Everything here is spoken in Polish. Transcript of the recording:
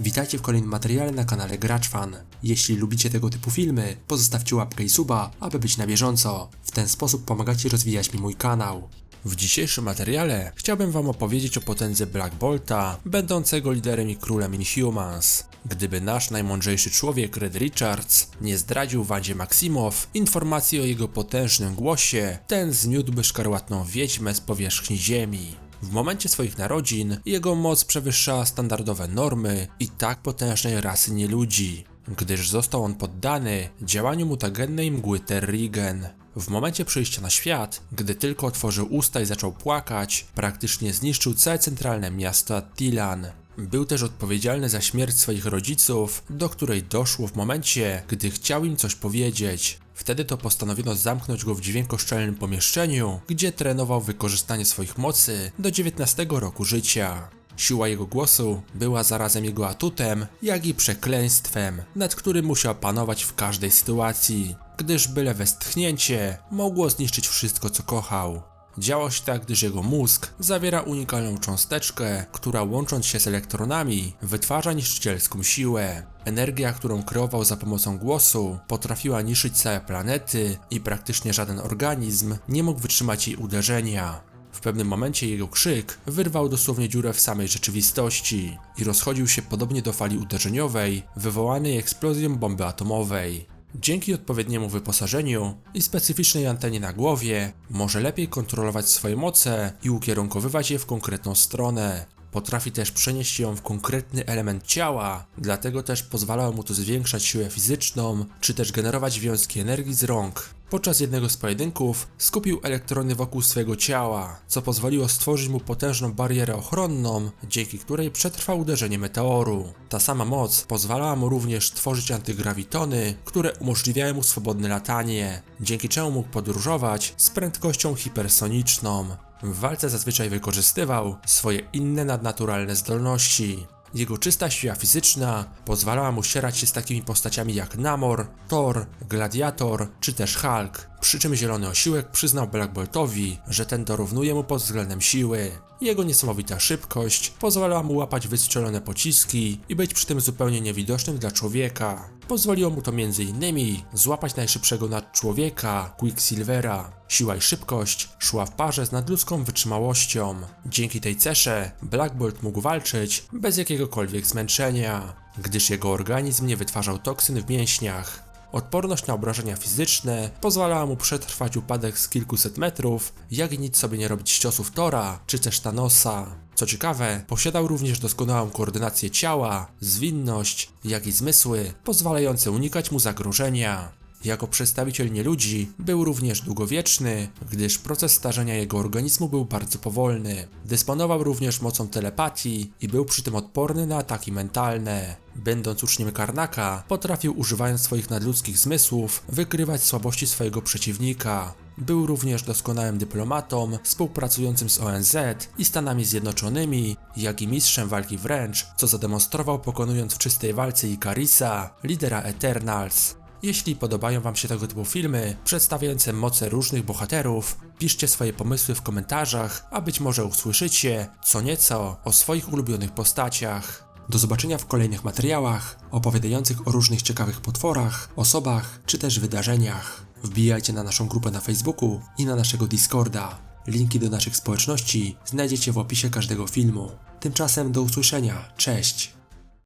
Witajcie w kolejnym materiale na kanale GraczFan. Jeśli lubicie tego typu filmy, pozostawcie łapkę i suba, aby być na bieżąco. W ten sposób pomagacie rozwijać mi mój kanał. W dzisiejszym materiale chciałbym wam opowiedzieć o potędze Black Bolta, będącego liderem i królem Inhumans. Gdyby nasz najmądrzejszy człowiek Red Richards nie zdradził Wandzie Maximow informacji o jego potężnym głosie, ten zmiótłby szkarłatną wiedźmę z powierzchni ziemi. W momencie swoich narodzin jego moc przewyższała standardowe normy i tak potężnej rasy nieludzi, gdyż został on poddany działaniu mutagennej mgły Terrigen. W momencie przyjścia na świat, gdy tylko otworzył usta i zaczął płakać, praktycznie zniszczył całe centralne miasto Attilan. Był też odpowiedzialny za śmierć swoich rodziców, do której doszło w momencie, gdy chciał im coś powiedzieć. Wtedy to postanowiono zamknąć go w dźwiękoszczelnym pomieszczeniu, gdzie trenował wykorzystanie swoich mocy do 19 roku życia. Siła jego głosu była zarazem jego atutem, jak i przekleństwem, nad którym musiał panować w każdej sytuacji, gdyż byle westchnięcie mogło zniszczyć wszystko co kochał. Działo się tak, gdyż jego mózg zawiera unikalną cząsteczkę, która łącząc się z elektronami wytwarza niszczycielską siłę. Energia, którą kreował za pomocą głosu, potrafiła niszczyć całe planety i praktycznie żaden organizm nie mógł wytrzymać jej uderzenia. W pewnym momencie jego krzyk wyrwał dosłownie dziurę w samej rzeczywistości i rozchodził się podobnie do fali uderzeniowej wywołanej eksplozją bomby atomowej. Dzięki odpowiedniemu wyposażeniu i specyficznej antenie na głowie może lepiej kontrolować swoje moce i ukierunkowywać je w konkretną stronę. Potrafi też przenieść ją w konkretny element ciała, dlatego też pozwalało mu to zwiększać siłę fizyczną, czy też generować wiązki energii z rąk. Podczas jednego z pojedynków skupił elektrony wokół swego ciała, co pozwoliło stworzyć mu potężną barierę ochronną, dzięki której przetrwał uderzenie meteoru. Ta sama moc pozwalała mu również tworzyć antygrawitony, które umożliwiają mu swobodne latanie, dzięki czemu mógł podróżować z prędkością hipersoniczną. W walce zazwyczaj wykorzystywał swoje inne nadnaturalne zdolności. Jego czysta siła fizyczna pozwalała mu ścierać się z takimi postaciami jak Namor, Thor, Gladiator czy też Hulk. Przy czym zielony osiłek przyznał Black Boltowi, że ten dorównuje mu pod względem siły. Jego niesamowita szybkość pozwalała mu łapać wystrzelone pociski i być przy tym zupełnie niewidocznym dla człowieka. Pozwoliło mu to m.in. złapać najszybszego nadczłowieka, Quicksilvera. Siła i szybkość szła w parze z nadludzką wytrzymałością. Dzięki tej cesze Black Bolt mógł walczyć bez jakiegokolwiek zmęczenia, gdyż jego organizm nie wytwarzał toksyn w mięśniach. Odporność na obrażenia fizyczne pozwalała mu przetrwać upadek z kilkuset metrów, jak nic sobie nie robić ciosów Tora czy też Thanosa. Co ciekawe, posiadał również doskonałą koordynację ciała, zwinność, jak i zmysły, pozwalające unikać mu zagrożenia. Jako przedstawiciel nieludzi był również długowieczny, gdyż proces starzenia jego organizmu był bardzo powolny. Dysponował również mocą telepatii i był przy tym odporny na ataki mentalne. Będąc uczniem Karnaka, potrafił używając swoich nadludzkich zmysłów wykrywać słabości swojego przeciwnika. Był również doskonałym dyplomatą, współpracującym z ONZ i Stanami Zjednoczonymi, jak i mistrzem walki wręcz, co zademonstrował pokonując w czystej walce Ikarisa, lidera Eternals. Jeśli podobają Wam się tego typu filmy, przedstawiające moce różnych bohaterów, piszcie swoje pomysły w komentarzach, a być może usłyszycie co nieco o swoich ulubionych postaciach. Do zobaczenia w kolejnych materiałach opowiadających o różnych ciekawych potworach, osobach czy też wydarzeniach. Wbijajcie na naszą grupę na Facebooku i na naszego Discorda. Linki do naszych społeczności znajdziecie w opisie każdego filmu. Tymczasem do usłyszenia. Cześć!